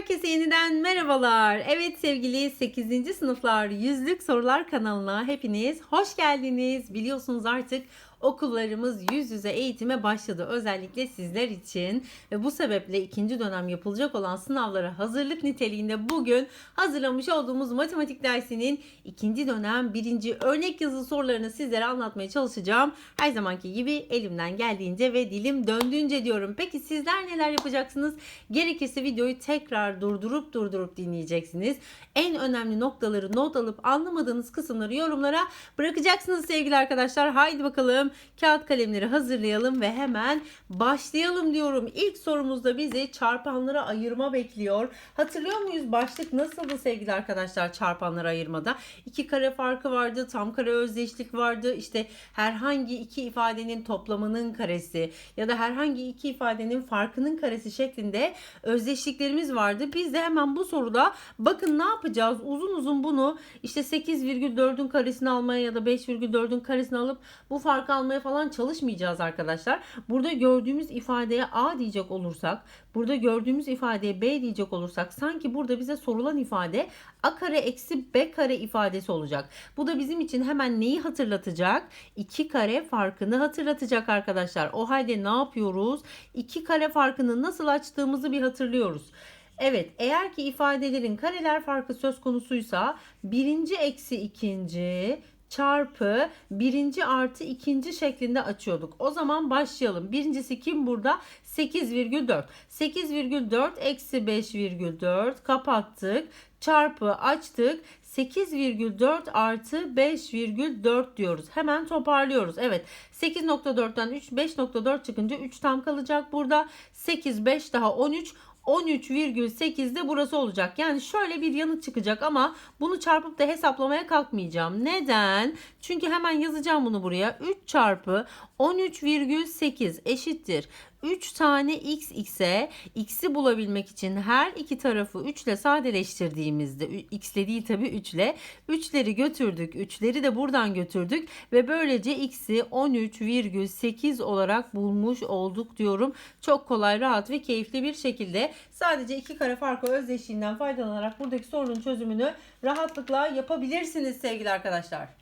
Herkese yeniden merhabalar. Evet sevgili 8. sınıflar yüzlük sorular kanalına hepiniz hoş geldiniz. Biliyorsunuz artık okullarımız yüz yüze eğitime başladı. Özellikle sizler için ve bu sebeple ikinci dönem yapılacak olan sınavlara hazırlık niteliğinde bugün hazırlamış olduğumuz matematik dersinin ikinci dönem birinci örnek yazı sorularını sizlere anlatmaya çalışacağım. Her zamanki gibi elimden geldiğince ve dilim döndüğünce diyorum. Peki sizler neler yapacaksınız? Gerekirse videoyu tekrar durdurup durdurup dinleyeceksiniz. En önemli noktaları not alıp anlamadığınız kısımları yorumlara bırakacaksınız sevgili arkadaşlar. Haydi bakalım kağıt kalemleri hazırlayalım ve hemen başlayalım diyorum. İlk sorumuzda bizi çarpanlara ayırma bekliyor. Hatırlıyor muyuz başlık nasıldı sevgili arkadaşlar çarpanlara ayırmada? İki kare farkı vardı, tam kare özdeşlik vardı. İşte herhangi iki ifadenin toplamının karesi ya da herhangi iki ifadenin farkının karesi şeklinde özdeşliklerimiz vardı. Biz de hemen bu soruda bakın ne yapacağız? Uzun uzun bunu işte 8,4'ün karesini almaya ya da 5,4'ün karesini alıp bu farkı almaya falan çalışmayacağız arkadaşlar. Burada gördüğümüz ifadeye A diyecek olursak, burada gördüğümüz ifadeye B diyecek olursak sanki burada bize sorulan ifade A kare eksi B kare ifadesi olacak. Bu da bizim için hemen neyi hatırlatacak? 2 kare farkını hatırlatacak arkadaşlar. O halde ne yapıyoruz? 2 kare farkını nasıl açtığımızı bir hatırlıyoruz. Evet eğer ki ifadelerin kareler farkı söz konusuysa birinci eksi ikinci çarpı birinci artı ikinci şeklinde açıyorduk. O zaman başlayalım. Birincisi kim burada? 8,4. 8,4 eksi 5,4 kapattık. Çarpı açtık. 8,4 artı 5,4 diyoruz. Hemen toparlıyoruz. Evet 8.4'ten 3 5.4 çıkınca 3 tam kalacak burada. 8 5 daha 13 13,8 de burası olacak. Yani şöyle bir yanıt çıkacak ama bunu çarpıp da hesaplamaya kalkmayacağım. Neden? Çünkü hemen yazacağım bunu buraya. 3 çarpı 13,8 eşittir. 3 tane x x'e x'i bulabilmek için her iki tarafı 3 ile sadeleştirdiğimizde x'le değil tabi 3 ile 3'leri götürdük. 3'leri de buradan götürdük ve böylece x'i 13,8 olarak bulmuş olduk diyorum. Çok kolay, rahat ve keyifli bir şekilde sadece iki kare farkı özdeşliğinden faydalanarak buradaki sorunun çözümünü rahatlıkla yapabilirsiniz sevgili arkadaşlar.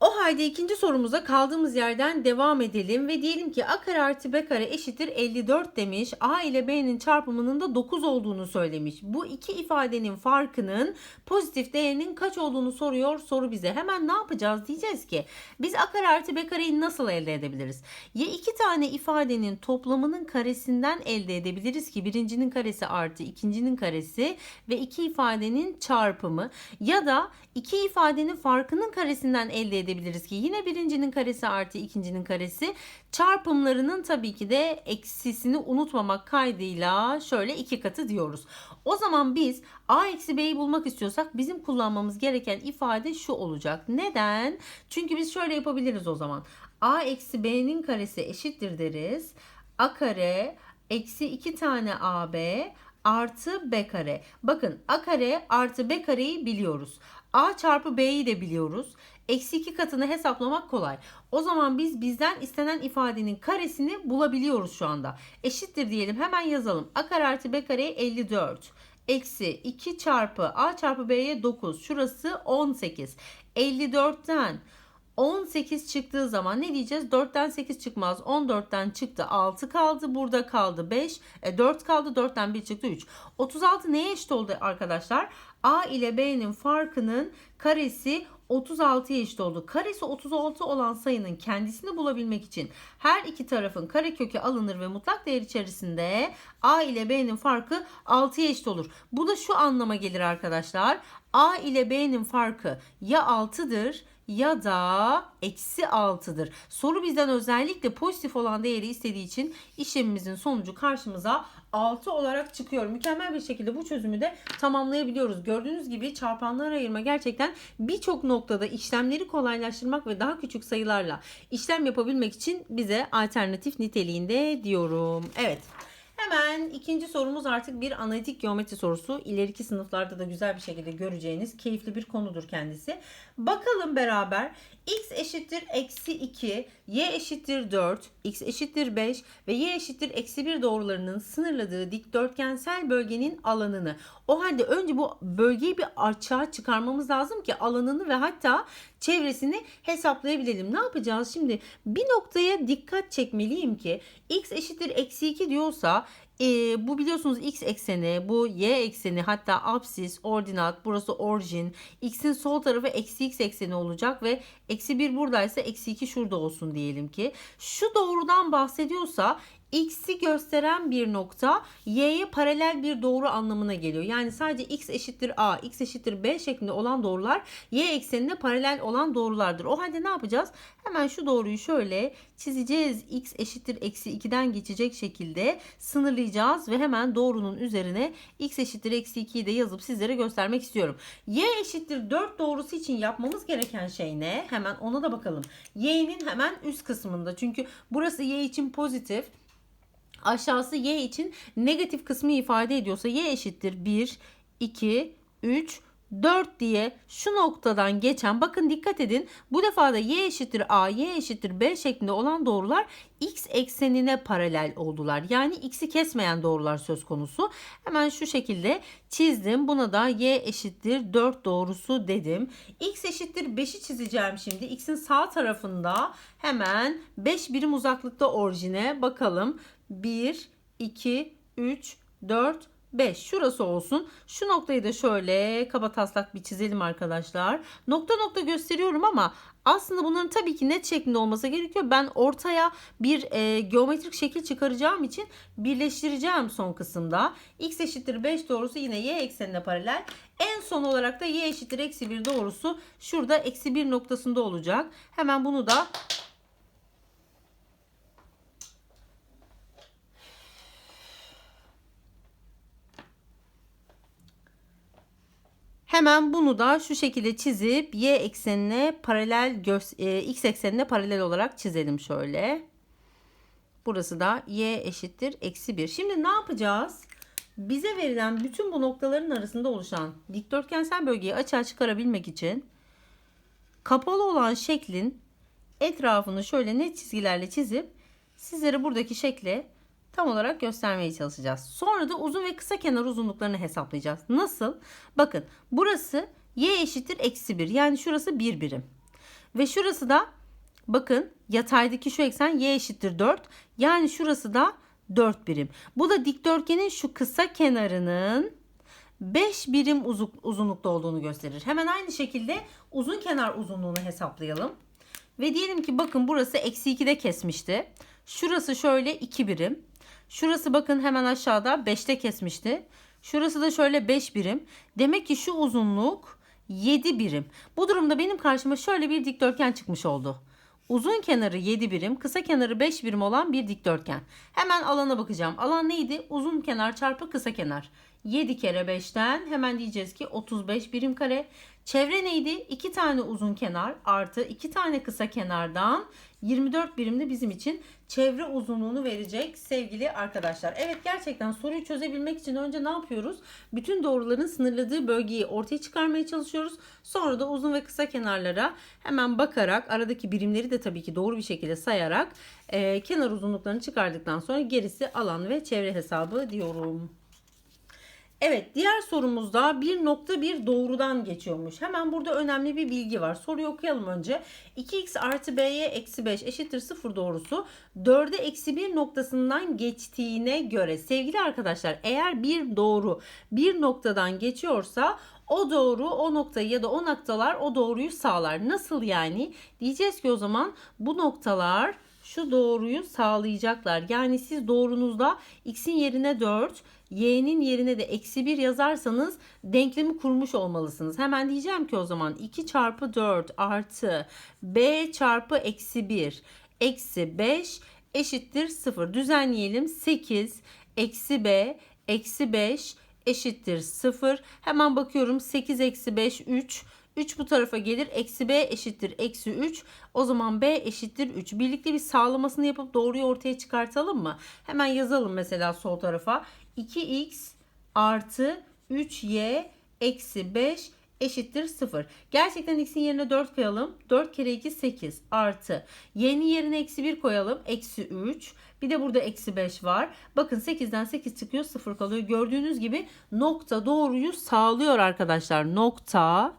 O halde ikinci sorumuza kaldığımız yerden devam edelim ve diyelim ki a kare artı b kare eşittir 54 demiş. a ile b'nin çarpımının da 9 olduğunu söylemiş. Bu iki ifadenin farkının pozitif değerinin kaç olduğunu soruyor soru bize. Hemen ne yapacağız diyeceğiz ki biz a kare artı b kareyi nasıl elde edebiliriz? Ya iki tane ifadenin toplamının karesinden elde edebiliriz ki birincinin karesi artı ikincinin karesi ve iki ifadenin çarpımı ya da iki ifadenin farkının karesinden elde edebiliriz ki yine birincinin karesi artı ikincinin karesi çarpımlarının tabii ki de eksisini unutmamak kaydıyla şöyle iki katı diyoruz. O zaman biz a eksi b'yi bulmak istiyorsak bizim kullanmamız gereken ifade şu olacak. Neden? Çünkü biz şöyle yapabiliriz o zaman. a eksi b'nin karesi eşittir deriz. a kare eksi 2 tane ab artı b kare. Bakın a kare artı b kareyi biliyoruz. A çarpı b'yi de biliyoruz. Eksi 2 katını hesaplamak kolay. O zaman biz bizden istenen ifadenin karesini bulabiliyoruz şu anda. Eşittir diyelim hemen yazalım. a kare artı b kare 54. Eksi 2 çarpı a çarpı b'ye 9. Şurası 18. 54'ten 18 çıktığı zaman ne diyeceğiz? 4'ten 8 çıkmaz. 14'ten çıktı 6 kaldı. Burada kaldı 5. E, 4 kaldı. 4'ten 1 çıktı 3. 36 neye eşit oldu arkadaşlar? A ile B'nin farkının karesi 36'ya eşit oldu. Karesi 36 olan sayının kendisini bulabilmek için her iki tarafın karekökü alınır ve mutlak değer içerisinde A ile B'nin farkı 6'ya eşit olur. Bu da şu anlama gelir arkadaşlar. A ile B'nin farkı ya 6'dır ya da eksi 6'dır. Soru bizden özellikle pozitif olan değeri istediği için işlemimizin sonucu karşımıza 6 olarak çıkıyor. Mükemmel bir şekilde bu çözümü de tamamlayabiliyoruz. Gördüğünüz gibi çarpanlar ayırma gerçekten birçok noktada işlemleri kolaylaştırmak ve daha küçük sayılarla işlem yapabilmek için bize alternatif niteliğinde diyorum. Evet. Hemen ikinci sorumuz artık bir analitik geometri sorusu. İleriki sınıflarda da güzel bir şekilde göreceğiniz keyifli bir konudur kendisi. Bakalım beraber x eşittir eksi 2 y eşittir 4, x eşittir 5 ve y eşittir eksi 1 doğrularının sınırladığı dikdörtgensel bölgenin alanını. O halde önce bu bölgeyi bir açığa çıkarmamız lazım ki alanını ve hatta çevresini hesaplayabilelim. Ne yapacağız? Şimdi bir noktaya dikkat çekmeliyim ki x eşittir eksi 2 diyorsa e, bu biliyorsunuz x ekseni, bu y ekseni hatta absis, ordinat, burası orijin. x'in sol tarafı eksi x ekseni olacak ve eksi 1 buradaysa eksi 2 şurada olsun diyelim ki. Şu doğrudan bahsediyorsa x'i gösteren bir nokta y'ye paralel bir doğru anlamına geliyor. Yani sadece x eşittir a, x eşittir b şeklinde olan doğrular y eksenine paralel olan doğrulardır. O halde ne yapacağız? Hemen şu doğruyu şöyle çizeceğiz. x eşittir eksi 2'den geçecek şekilde sınırlayacağız ve hemen doğrunun üzerine x eşittir eksi 2'yi de yazıp sizlere göstermek istiyorum. y eşittir 4 doğrusu için yapmamız gereken şey ne? Hemen ona da bakalım. y'nin hemen üst kısmında çünkü burası y için pozitif aşağısı y için negatif kısmı ifade ediyorsa y eşittir 1, 2, 3, 4 diye şu noktadan geçen bakın dikkat edin bu defa da y eşittir a y eşittir b şeklinde olan doğrular x eksenine paralel oldular. Yani x'i kesmeyen doğrular söz konusu. Hemen şu şekilde çizdim. Buna da y eşittir 4 doğrusu dedim. x eşittir 5'i çizeceğim şimdi. x'in sağ tarafında hemen 5 birim uzaklıkta orijine bakalım. 1, 2, 3, 4, 5 şurası olsun. Şu noktayı da şöyle kaba taslak bir çizelim arkadaşlar. Nokta nokta gösteriyorum ama aslında bunların tabii ki net şeklinde olması gerekiyor. Ben ortaya bir e, geometrik şekil çıkaracağım için birleştireceğim son kısımda. x eşittir 5 doğrusu yine y eksenine paralel. En son olarak da y eşittir eksi 1 doğrusu şurada eksi 1 noktasında olacak. Hemen bunu da Hemen bunu da şu şekilde çizip y eksenine paralel e, x eksenine paralel olarak çizelim şöyle. Burası da y eşittir eksi 1. Şimdi ne yapacağız? Bize verilen bütün bu noktaların arasında oluşan dikdörtgensel bölgeyi açığa çıkarabilmek için kapalı olan şeklin etrafını şöyle net çizgilerle çizip sizlere buradaki şekli tam olarak göstermeye çalışacağız. Sonra da uzun ve kısa kenar uzunluklarını hesaplayacağız. Nasıl? Bakın burası y eşittir eksi 1 yani şurası 1 birim. Ve şurası da bakın yataydaki şu eksen y eşittir 4 yani şurası da 4 birim. Bu da dikdörtgenin şu kısa kenarının 5 birim uzunlukta olduğunu gösterir. Hemen aynı şekilde uzun kenar uzunluğunu hesaplayalım. Ve diyelim ki bakın burası eksi 2'de kesmişti. Şurası şöyle 2 birim. Şurası bakın hemen aşağıda 5'te kesmişti. Şurası da şöyle 5 birim. Demek ki şu uzunluk 7 birim. Bu durumda benim karşıma şöyle bir dikdörtgen çıkmış oldu. Uzun kenarı 7 birim, kısa kenarı 5 birim olan bir dikdörtgen. Hemen alana bakacağım. Alan neydi? Uzun kenar çarpı kısa kenar. 7 kere 5'ten hemen diyeceğiz ki 35 birim kare. Çevre neydi? 2 tane uzun kenar artı 2 tane kısa kenardan 24 birimde bizim için çevre uzunluğunu verecek sevgili arkadaşlar. Evet gerçekten soruyu çözebilmek için önce ne yapıyoruz? Bütün doğruların sınırladığı bölgeyi ortaya çıkarmaya çalışıyoruz. Sonra da uzun ve kısa kenarlara hemen bakarak aradaki birimleri de tabii ki doğru bir şekilde sayarak e, kenar uzunluklarını çıkardıktan sonra gerisi alan ve çevre hesabı diyorum. Evet diğer sorumuzda bir nokta bir doğrudan geçiyormuş. Hemen burada önemli bir bilgi var. Soruyu okuyalım önce. 2x artı b'ye eksi 5 eşittir 0 doğrusu 4'e eksi 1 noktasından geçtiğine göre sevgili arkadaşlar eğer bir doğru bir noktadan geçiyorsa o doğru o noktayı ya da o noktalar o doğruyu sağlar. Nasıl yani? Diyeceğiz ki o zaman bu noktalar şu doğruyu sağlayacaklar. Yani siz doğrunuzda x'in yerine 4, y'nin yerine de eksi 1 yazarsanız denklemi kurmuş olmalısınız. Hemen diyeceğim ki o zaman 2 çarpı 4 artı b çarpı eksi 1 eksi 5 eşittir 0. Düzenleyelim 8 eksi b eksi 5 eşittir 0. Hemen bakıyorum 8 eksi 5 3 3 bu tarafa gelir. Eksi b eşittir eksi 3. O zaman b eşittir 3. Birlikte bir sağlamasını yapıp doğruyu ortaya çıkartalım mı? Hemen yazalım mesela sol tarafa. 2x artı 3y eksi 5 eşittir 0. Gerçekten x'in yerine 4 koyalım. 4 kere 2 8 artı. Y'nin yerine eksi 1 koyalım. Eksi 3. Bir de burada eksi 5 var. Bakın 8'den 8 çıkıyor 0 kalıyor. Gördüğünüz gibi nokta doğruyu sağlıyor arkadaşlar. Nokta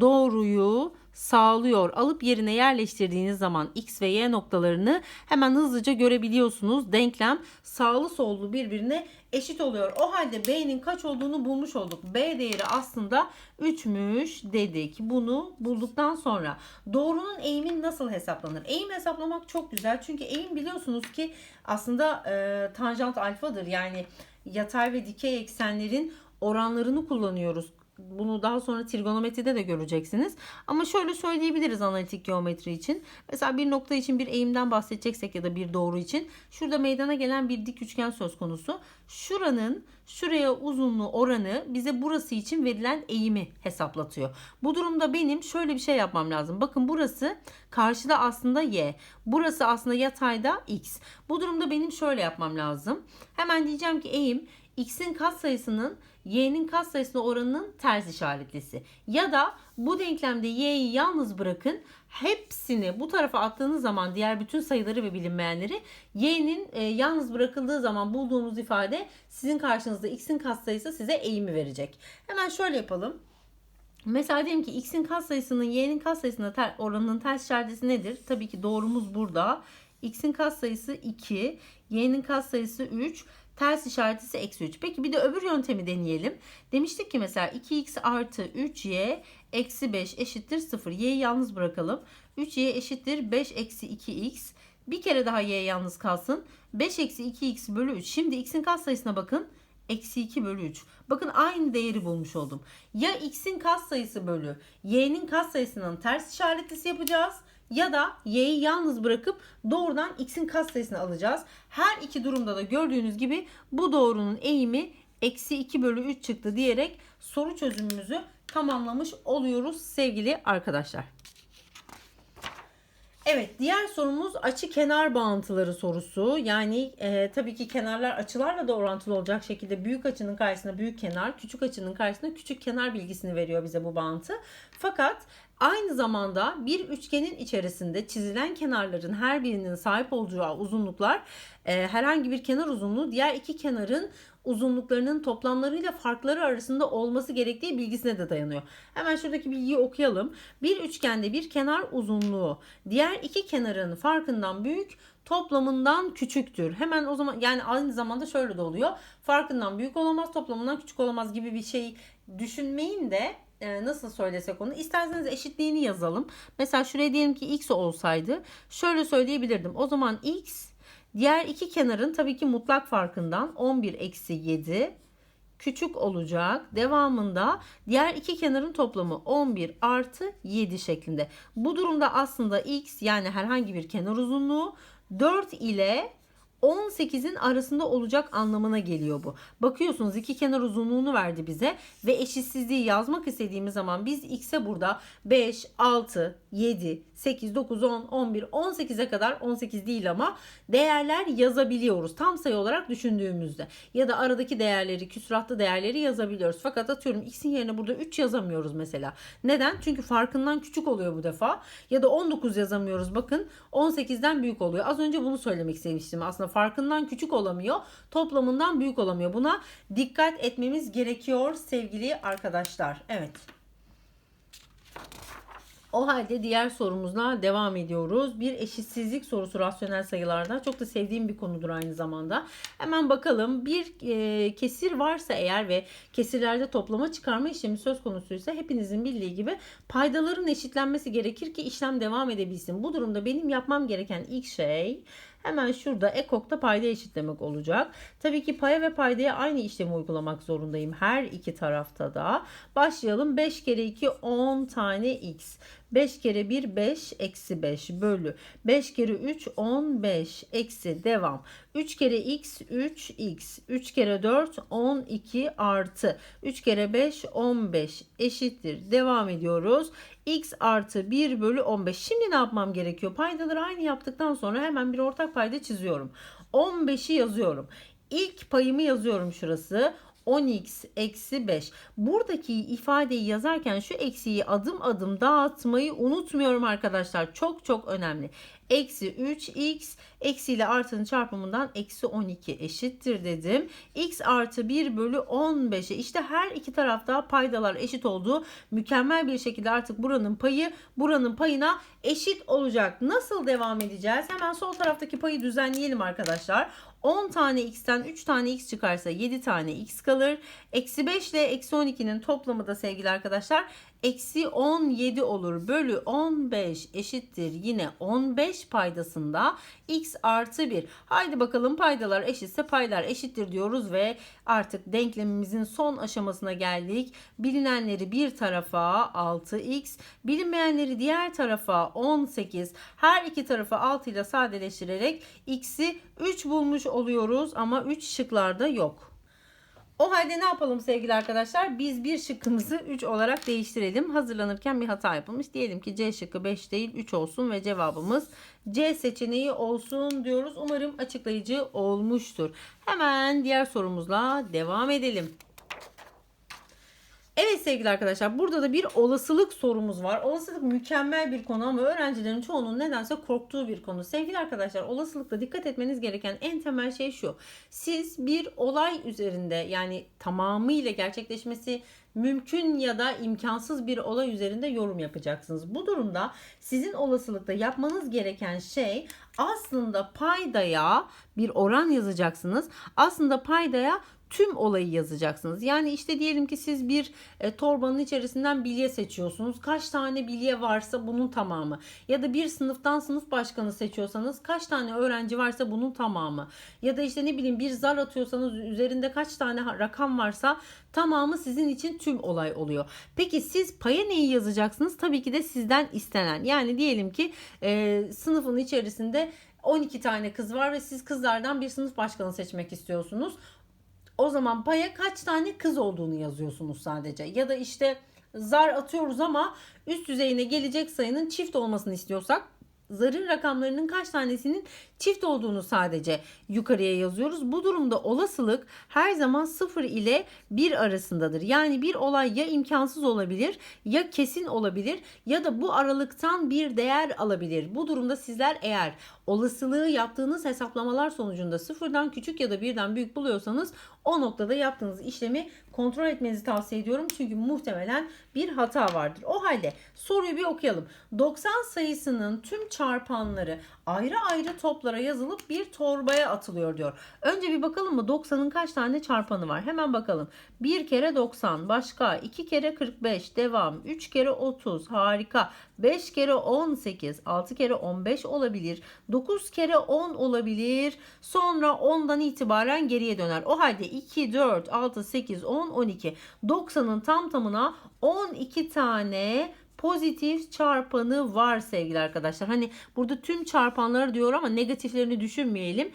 doğruyu sağlıyor. Alıp yerine yerleştirdiğiniz zaman x ve y noktalarını hemen hızlıca görebiliyorsunuz. Denklem sağlı sollu birbirine eşit oluyor. O halde b'nin kaç olduğunu bulmuş olduk. b değeri aslında 3'müş dedik. Bunu bulduktan sonra doğrunun eğimi nasıl hesaplanır? Eğim hesaplamak çok güzel. Çünkü eğim biliyorsunuz ki aslında e, tanjant alfadır. Yani yatay ve dikey eksenlerin oranlarını kullanıyoruz. Bunu daha sonra trigonometride de göreceksiniz. Ama şöyle söyleyebiliriz analitik geometri için. Mesela bir nokta için bir eğimden bahsedeceksek ya da bir doğru için. Şurada meydana gelen bir dik üçgen söz konusu. Şuranın şuraya uzunluğu oranı bize burası için verilen eğimi hesaplatıyor. Bu durumda benim şöyle bir şey yapmam lazım. Bakın burası karşıda aslında y. Burası aslında yatayda x. Bu durumda benim şöyle yapmam lazım. Hemen diyeceğim ki eğim x'in katsayısının y'nin katsayısına oranının ters işaretlisi. Ya da bu denklemde y'yi yalnız bırakın. Hepsini bu tarafa attığınız zaman diğer bütün sayıları ve bilinmeyenleri y'nin e, yalnız bırakıldığı zaman bulduğunuz ifade sizin karşınızda x'in katsayısı size eğimi verecek. Hemen şöyle yapalım. Mesela diyelim ki x'in katsayısının y'nin katsayısına ter, oranının ters işaretisi nedir? Tabii ki doğrumuz burada. x'in katsayısı 2, y'nin katsayısı 3. Ters işaretisi eksi 3. Peki bir de öbür yöntemi deneyelim. Demiştik ki mesela 2x artı 3y eksi 5 eşittir 0. Y'yi yalnız bırakalım. 3y eşittir 5 eksi 2x. Bir kere daha y yalnız kalsın. 5 eksi 2x bölü 3. Şimdi x'in katsayısına bakın. Eksi 2 bölü 3. Bakın aynı değeri bulmuş oldum. Ya x'in katsayısı bölü y'nin katsayısının ters işaretlisi yapacağız ya da y'yi yalnız bırakıp doğrudan x'in katsayısını alacağız. Her iki durumda da gördüğünüz gibi bu doğrunun eğimi eksi 2 bölü 3 çıktı diyerek soru çözümümüzü tamamlamış oluyoruz sevgili arkadaşlar. Evet diğer sorumuz açı kenar bağıntıları sorusu. Yani e, tabii ki kenarlar açılarla da orantılı olacak şekilde büyük açının karşısına büyük kenar, küçük açının karşısına küçük kenar bilgisini veriyor bize bu bağıntı. Fakat aynı zamanda bir üçgenin içerisinde çizilen kenarların her birinin sahip olacağı uzunluklar e, herhangi bir kenar uzunluğu diğer iki kenarın uzunluklarının toplamlarıyla farkları arasında olması gerektiği bilgisine de dayanıyor. Hemen şuradaki bilgiyi okuyalım. Bir üçgende bir kenar uzunluğu diğer iki kenarın farkından büyük toplamından küçüktür. Hemen o zaman yani aynı zamanda şöyle de oluyor. Farkından büyük olamaz, toplamından küçük olamaz gibi bir şey düşünmeyin de e, nasıl söylesek onu isterseniz eşitliğini yazalım. Mesela şuraya diyelim ki x olsaydı şöyle söyleyebilirdim. O zaman x Diğer iki kenarın tabii ki mutlak farkından 11 eksi 7 küçük olacak. Devamında diğer iki kenarın toplamı 11 artı 7 şeklinde. Bu durumda aslında x yani herhangi bir kenar uzunluğu 4 ile 18'in arasında olacak anlamına geliyor bu. Bakıyorsunuz iki kenar uzunluğunu verdi bize ve eşitsizliği yazmak istediğimiz zaman biz x'e burada 5, 6, 7, 8, 9, 10, 11, 18'e kadar 18 değil ama değerler yazabiliyoruz. Tam sayı olarak düşündüğümüzde ya da aradaki değerleri, küsuratlı değerleri yazabiliyoruz. Fakat atıyorum x'in yerine burada 3 yazamıyoruz mesela. Neden? Çünkü farkından küçük oluyor bu defa. Ya da 19 yazamıyoruz. Bakın 18'den büyük oluyor. Az önce bunu söylemek istemiştim. Aslında farkından küçük olamıyor, toplamından büyük olamıyor. Buna dikkat etmemiz gerekiyor sevgili arkadaşlar. Evet. O halde diğer sorumuzla devam ediyoruz. Bir eşitsizlik sorusu rasyonel sayılarda. Çok da sevdiğim bir konudur aynı zamanda. Hemen bakalım. Bir e, kesir varsa eğer ve kesirlerde toplama çıkarma işlemi söz konusuysa hepinizin bildiği gibi paydaların eşitlenmesi gerekir ki işlem devam edebilsin. Bu durumda benim yapmam gereken ilk şey Hemen şurada ekokta payda eşitlemek olacak. Tabii ki paya ve paydaya aynı işlemi uygulamak zorundayım her iki tarafta da. Başlayalım. 5 kere 2 10 tane x. 5 kere 1 5 eksi 5 bölü. 5 kere 3 15 eksi devam. 3 kere x 3x 3 kere 4 12 artı. 3 kere 5 15 eşittir. Devam ediyoruz. X artı 1 bölü 15 şimdi ne yapmam gerekiyor? Paydaları aynı yaptıktan sonra hemen bir ortak payda çiziyorum. 15'i yazıyorum. İlk payımı yazıyorum şurası 10x eksi 5. Buradaki ifadeyi yazarken şu eksiği adım adım dağıtmayı unutmuyorum arkadaşlar. Çok çok önemli. Eksi 3x eksiyle artının çarpımından eksi 12 eşittir dedim. x artı 1 bölü 15'e işte her iki tarafta paydalar eşit olduğu mükemmel bir şekilde artık buranın payı buranın payına eşit olacak. Nasıl devam edeceğiz? Hemen sol taraftaki payı düzenleyelim arkadaşlar. 10 tane x'ten 3 tane x çıkarsa 7 tane x kalır. Eksi 5 ile eksi 12'nin toplamı da sevgili arkadaşlar eksi 17 olur. Bölü 15 eşittir yine 15 paydasında x artı 1. Haydi bakalım paydalar eşitse paylar eşittir diyoruz ve artık denklemimizin son aşamasına geldik. Bilinenleri bir tarafa 6x, bilinmeyenleri diğer tarafa 18. Her iki tarafı 6 ile sadeleştirerek x'i 3 bulmuş oluyoruz ama 3 şıklarda yok. O halde ne yapalım sevgili arkadaşlar? Biz bir şıkkımızı 3 olarak değiştirelim. Hazırlanırken bir hata yapılmış. Diyelim ki C şıkkı 5 değil 3 olsun ve cevabımız C seçeneği olsun diyoruz. Umarım açıklayıcı olmuştur. Hemen diğer sorumuzla devam edelim. Evet sevgili arkadaşlar burada da bir olasılık sorumuz var. Olasılık mükemmel bir konu ama öğrencilerin çoğunun nedense korktuğu bir konu. Sevgili arkadaşlar olasılıkta dikkat etmeniz gereken en temel şey şu. Siz bir olay üzerinde yani tamamıyla gerçekleşmesi mümkün ya da imkansız bir olay üzerinde yorum yapacaksınız. Bu durumda sizin olasılıkta yapmanız gereken şey aslında paydaya bir oran yazacaksınız. Aslında paydaya tüm olayı yazacaksınız. Yani işte diyelim ki siz bir e, torbanın içerisinden bilye seçiyorsunuz. Kaç tane bilye varsa bunun tamamı. Ya da bir sınıftan sınıf başkanı seçiyorsanız kaç tane öğrenci varsa bunun tamamı. Ya da işte ne bileyim bir zar atıyorsanız üzerinde kaç tane rakam varsa tamamı sizin için tüm olay oluyor. Peki siz paya neyi yazacaksınız? Tabii ki de sizden istenen. Yani diyelim ki e, sınıfın içerisinde 12 tane kız var ve siz kızlardan bir sınıf başkanı seçmek istiyorsunuz. O zaman paya kaç tane kız olduğunu yazıyorsunuz sadece. Ya da işte zar atıyoruz ama üst düzeyine gelecek sayının çift olmasını istiyorsak zarın rakamlarının kaç tanesinin çift olduğunu sadece yukarıya yazıyoruz. Bu durumda olasılık her zaman 0 ile 1 arasındadır. Yani bir olay ya imkansız olabilir ya kesin olabilir ya da bu aralıktan bir değer alabilir. Bu durumda sizler eğer olasılığı yaptığınız hesaplamalar sonucunda sıfırdan küçük ya da birden büyük buluyorsanız o noktada yaptığınız işlemi kontrol etmenizi tavsiye ediyorum. Çünkü muhtemelen bir hata vardır. O halde soruyu bir okuyalım. 90 sayısının tüm çarpanları ayrı ayrı toplara yazılıp bir torbaya atılıyor diyor. Önce bir bakalım mı 90'ın kaç tane çarpanı var? Hemen bakalım. 1 kere 90 başka 2 kere 45 devam 3 kere 30 harika 5 kere 18 6 kere 15 olabilir 9 kere 10 olabilir sonra 10'dan itibaren geriye döner. O halde 2 4 6 8 10 12 90'ın tam tamına 12 tane pozitif çarpanı var sevgili arkadaşlar. Hani burada tüm çarpanları diyor ama negatiflerini düşünmeyelim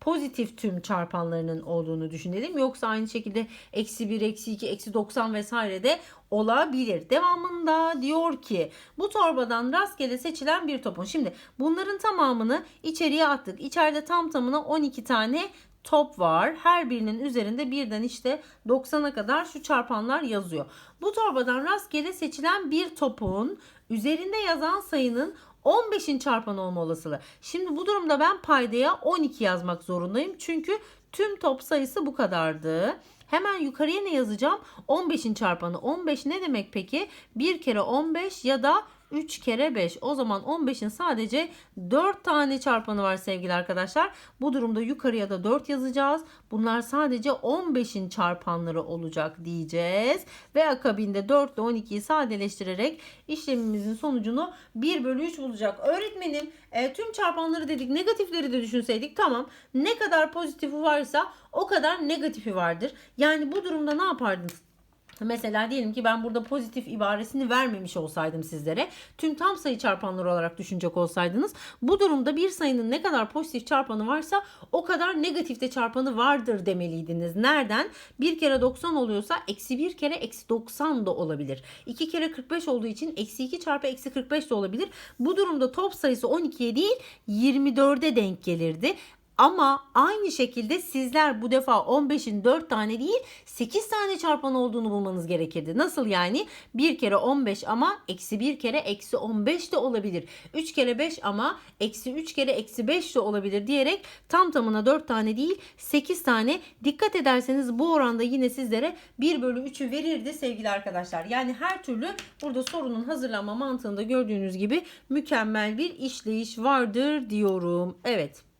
pozitif tüm çarpanlarının olduğunu düşünelim. Yoksa aynı şekilde eksi 1, eksi 2, eksi 90 vesaire de olabilir. Devamında diyor ki bu torbadan rastgele seçilen bir topun. Şimdi bunların tamamını içeriye attık. İçeride tam tamına 12 tane top var. Her birinin üzerinde birden işte 90'a kadar şu çarpanlar yazıyor. Bu torbadan rastgele seçilen bir topun üzerinde yazan sayının 15'in çarpanı olma olasılığı. Şimdi bu durumda ben paydaya 12 yazmak zorundayım. Çünkü tüm top sayısı bu kadardı. Hemen yukarıya ne yazacağım? 15'in çarpanı. 15 ne demek peki? 1 kere 15 ya da 3 kere 5. O zaman 15'in sadece 4 tane çarpanı var sevgili arkadaşlar. Bu durumda yukarıya da 4 yazacağız. Bunlar sadece 15'in çarpanları olacak diyeceğiz. Ve akabinde 4 ile 12'yi sadeleştirerek işlemimizin sonucunu 1 bölü 3 bulacak. Öğretmenim e, tüm çarpanları dedik negatifleri de düşünseydik tamam. Ne kadar pozitifi varsa o kadar negatifi vardır. Yani bu durumda ne yapardınız? Mesela diyelim ki ben burada pozitif ibaresini vermemiş olsaydım sizlere tüm tam sayı çarpanları olarak düşünecek olsaydınız bu durumda bir sayının ne kadar pozitif çarpanı varsa o kadar negatifte çarpanı vardır demeliydiniz. Nereden? Bir kere 90 oluyorsa eksi bir kere eksi 90 da olabilir. 2 kere 45 olduğu için eksi 2 çarpı eksi 45 de olabilir. Bu durumda top sayısı 12'ye değil 24'e denk gelirdi. Ama aynı şekilde sizler bu defa 15'in 4 tane değil 8 tane çarpan olduğunu bulmanız gerekirdi. Nasıl yani? 1 kere 15 ama eksi 1 kere eksi 15 de olabilir. 3 kere 5 ama eksi 3 kere eksi 5 de olabilir diyerek tam tamına 4 tane değil 8 tane dikkat ederseniz bu oranda yine sizlere 1 bölü 3'ü verirdi sevgili arkadaşlar. Yani her türlü burada sorunun hazırlanma mantığında gördüğünüz gibi mükemmel bir işleyiş vardır diyorum. Evet.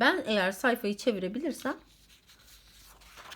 Ben eğer sayfayı çevirebilirsem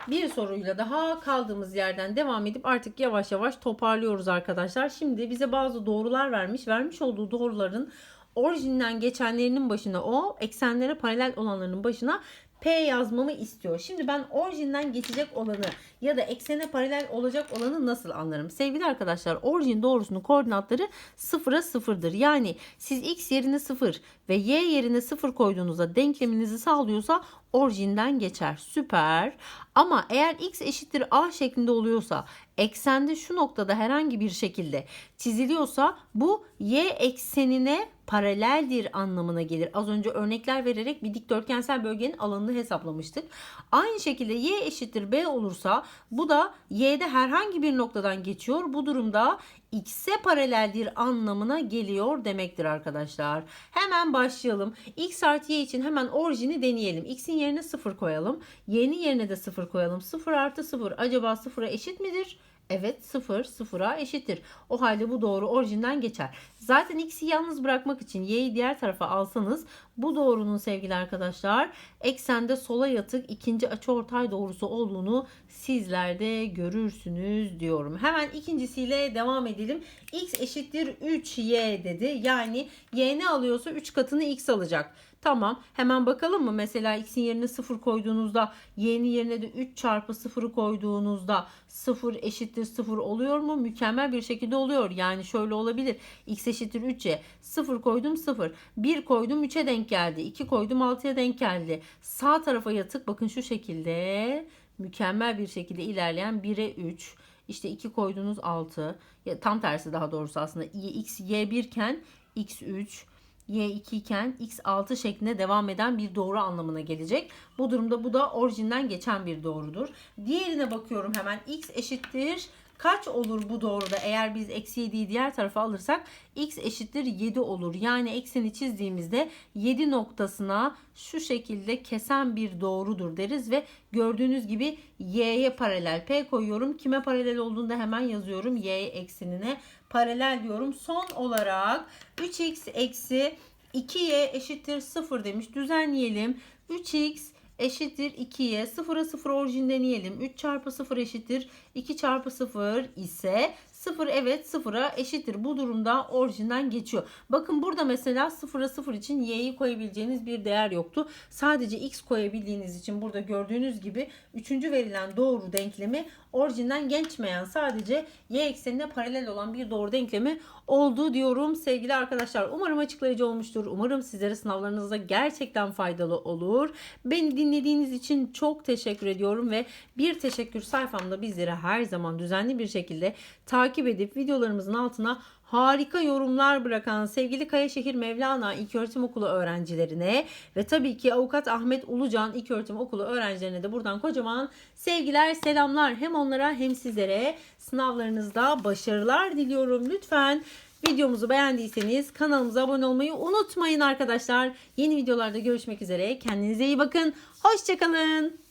bir soruyla daha kaldığımız yerden devam edip artık yavaş yavaş toparlıyoruz arkadaşlar. Şimdi bize bazı doğrular vermiş. Vermiş olduğu doğruların orijinden geçenlerinin başına o, eksenlere paralel olanların başına P yazmamı istiyor. Şimdi ben orijinden geçecek olanı ya da eksene paralel olacak olanı nasıl anlarım? Sevgili arkadaşlar orijin doğrusunun koordinatları sıfıra sıfırdır. Yani siz x yerine sıfır ve y yerine sıfır koyduğunuzda denkleminizi sağlıyorsa orijinden geçer. Süper. Ama eğer x eşittir a şeklinde oluyorsa eksende şu noktada herhangi bir şekilde çiziliyorsa bu y eksenine paraleldir anlamına gelir. Az önce örnekler vererek bir dikdörtgensel bölgenin alanını hesaplamıştık. Aynı şekilde y eşittir b olursa bu da y'de herhangi bir noktadan geçiyor. Bu durumda x'e paraleldir anlamına geliyor demektir arkadaşlar. Hemen başlayalım. x artı y için hemen orijini deneyelim. x'in yerine 0 koyalım. y'nin yerine de 0 koyalım. 0 artı 0 acaba 0'a eşit midir? Evet 0 sıfıra eşittir. O halde bu doğru orijinden geçer. Zaten x'i yalnız bırakmak için y'yi diğer tarafa alsanız bu doğrunun sevgili arkadaşlar eksende sola yatık ikinci açıortay doğrusu olduğunu sizler de görürsünüz diyorum. Hemen ikincisiyle devam edelim. x eşittir 3y dedi. Yani y ne alıyorsa 3 katını x alacak. Tamam hemen bakalım mı? Mesela x'in yerine 0 koyduğunuzda y'nin yerine de 3 çarpı 0'ı koyduğunuzda 0 eşittir 0 oluyor mu? Mükemmel bir şekilde oluyor. Yani şöyle olabilir. x eşittir 3'e 0 koydum 0. 1 koydum 3'e denk geldi. 2 koydum 6'ya denk geldi. Sağ tarafa yatık bakın şu şekilde mükemmel bir şekilde ilerleyen 1'e 3. İşte 2 koydunuz 6. Ya, tam tersi daha doğrusu aslında x y1 iken x3 y2 iken x6 şeklinde devam eden bir doğru anlamına gelecek. Bu durumda bu da orijinden geçen bir doğrudur. Diğerine bakıyorum hemen x eşittir kaç olur bu doğruda eğer biz eksi 7'yi diğer tarafa alırsak x eşittir 7 olur. Yani ekseni çizdiğimizde 7 noktasına şu şekilde kesen bir doğrudur deriz ve gördüğünüz gibi y'ye paralel p koyuyorum. Kime paralel olduğunu da hemen yazıyorum. y eksenine paralel diyorum. Son olarak 3x eksi 2y eşittir 0 demiş. Düzenleyelim. 3x eşittir 2'ye 0'a 0 orijin deneyelim. 3 çarpı 0 eşittir 2 çarpı 0 ise 0 evet 0'a eşittir. Bu durumda orijinden geçiyor. Bakın burada mesela 0'a 0 için y'yi koyabileceğiniz bir değer yoktu. Sadece x koyabildiğiniz için burada gördüğünüz gibi 3. verilen doğru denklemi orijinden geçmeyen sadece y eksenine paralel olan bir doğru denklemi oldu diyorum sevgili arkadaşlar. Umarım açıklayıcı olmuştur. Umarım sizlere sınavlarınızda gerçekten faydalı olur. Beni dinlediğiniz için çok teşekkür ediyorum ve bir teşekkür sayfamda bizlere her zaman düzenli bir şekilde takip edip videolarımızın altına harika yorumlar bırakan sevgili Kayaşehir Mevlana İlköğretim Okulu öğrencilerine ve tabii ki Avukat Ahmet Ulucan İlköğretim Okulu öğrencilerine de buradan kocaman sevgiler, selamlar hem onlara hem sizlere sınavlarınızda başarılar diliyorum. Lütfen Videomuzu beğendiyseniz kanalımıza abone olmayı unutmayın arkadaşlar. Yeni videolarda görüşmek üzere. Kendinize iyi bakın. Hoşçakalın.